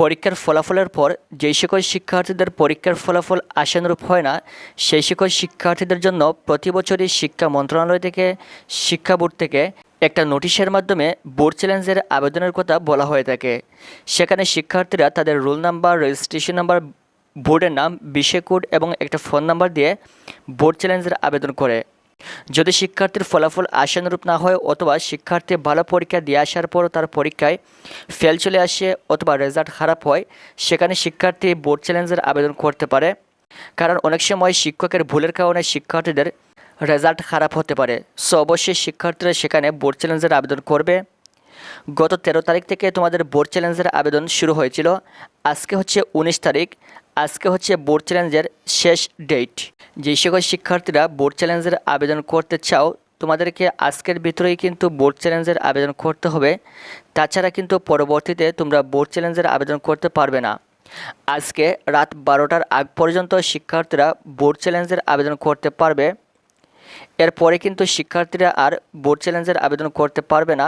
পরীক্ষার ফলাফলের পর যেই সকল শিক্ষার্থীদের পরীক্ষার ফলাফল আশানুরূপ হয় না, সেই সকল শিক্ষার্থীদের জন্য প্রতি বছরই শিক্ষা মন্ত্রণালয় থেকে, শিক্ষা বোর্ড থেকে একটা নোটিশের মাধ্যমে বোর্ড চ্যালেঞ্জের আবেদনের কথা বলা হয়ে থাকে। সেখানে শিক্ষার্থীরা তাদের রোল নাম্বার, রেজিস্ট্রেশন নাম্বার, বোর্ডের নাম, বিষয় কোড এবং একটা ফোন নাম্বার দিয়ে বোর্ড চ্যালেঞ্জের আবেদন করে। যদি শিক্ষার্থীর ফলাফল আশানুরূপ না হয় অথবা শিক্ষার্থী ভালো পরীক্ষা দিয়ে আসার পরও তার পরীক্ষায় ফেল চলে আসে অথবা রেজাল্ট খারাপ হয়, সেখানে শিক্ষার্থী বোর্ড চ্যালেঞ্জের আবেদন করতে পারে। কারণ অনেক সময় শিক্ষকের ভুলের কারণে শিক্ষার্থীদের রেজাল্ট খারাপ হতে পারে। সো অবশ্যই শিক্ষার্থীরা সেখানে বোর্ড চ্যালেঞ্জের আবেদন করবে। গত তেরো তারিখ থেকে তোমাদের বোর্ড চ্যালেঞ্জের আবেদন শুরু হয়েছিল। আজকে হচ্ছে উনিশ তারিখ। আজকে হচ্ছে বোর্ড চ্যালেঞ্জের শেষ ডেট যে সকল শিক্ষার্থীরা বোর্ড চ্যালেঞ্জের আবেদন করতে চাও, তোমাদেরকে আজকের ভিতরেই কিন্তু বোর্ড চ্যালেঞ্জের আবেদন করতে হবে। তাছাড়া কিন্তু পরবর্তীতে তোমরা বোর্ড চ্যালেঞ্জের আবেদন করতে পারবে না। আজকে রাত বারোটার আগ পর্যন্ত শিক্ষার্থীরা বোর্ড চ্যালেঞ্জের আবেদন করতে পারবে। এরপরে কিন্তু শিক্ষার্থীরা আর বোর্ড চ্যালেঞ্জের আবেদন করতে পারবে না।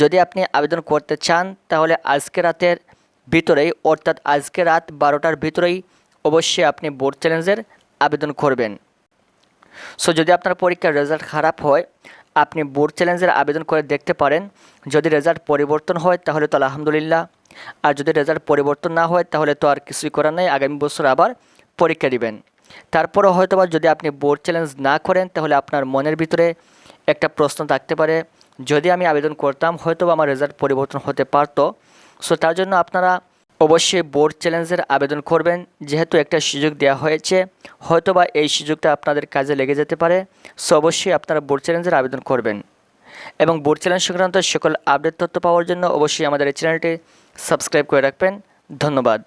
যদি আপনি আবেদন করতে চান, তাহলে আজকে রাতের ভিতরেই, অর্থাৎ আজকে রাত বারোটার ভিতরেই অবশ্যই আপনি বোর্ড চ্যালেঞ্জের আবেদন করবেন। সো যদি আপনার পরীক্ষার রেজাল্ট খারাপ হয়, আপনি বোর্ড চ্যালেঞ্জের আবেদন করে দেখতে পারেন। যদি রেজাল্ট পরিবর্তন হয়, তাহলে তো আলহামদুলিল্লাহ। আর যদি রেজাল্ট পরিবর্তন না হয়, তাহলে তো আর কিছুই করার নেই। আগামী বছর আবার পরীক্ষা দিবেন। তারপরও হয়তো বা যদি আপনি বোর্ড চ্যালেঞ্জ না করেন, তাহলে আপনার মনের ভিতরে একটা প্রশ্ন থাকতে পারে। যদি আমি আবেদন করতাম হয়তো আমার রেজাল্ট পরিবর্তন হতে পারতো। সো তার জন্য আপনারা অবশ্যই বোর্ড চ্যালেঞ্জের আবেদন করবেন। যেহেতু একটা সুযোগ দেওয়া হয়েছে, হয়তোবা এই সুযোগটা আপনাদের কাজে লেগে যেতে পারে। সো অবশ্যই আপনারা বোর্ড চ্যালেঞ্জের আবেদন করবেন। এবং বোর্ড চ্যালেঞ্জ সংক্রান্ত সকল আপডেট তথ্য পাওয়ার জন্য অবশ্যই আমাদের এই চ্যানেলটি সাবস্ক্রাইব করে রাখবেন। ধন্যবাদ।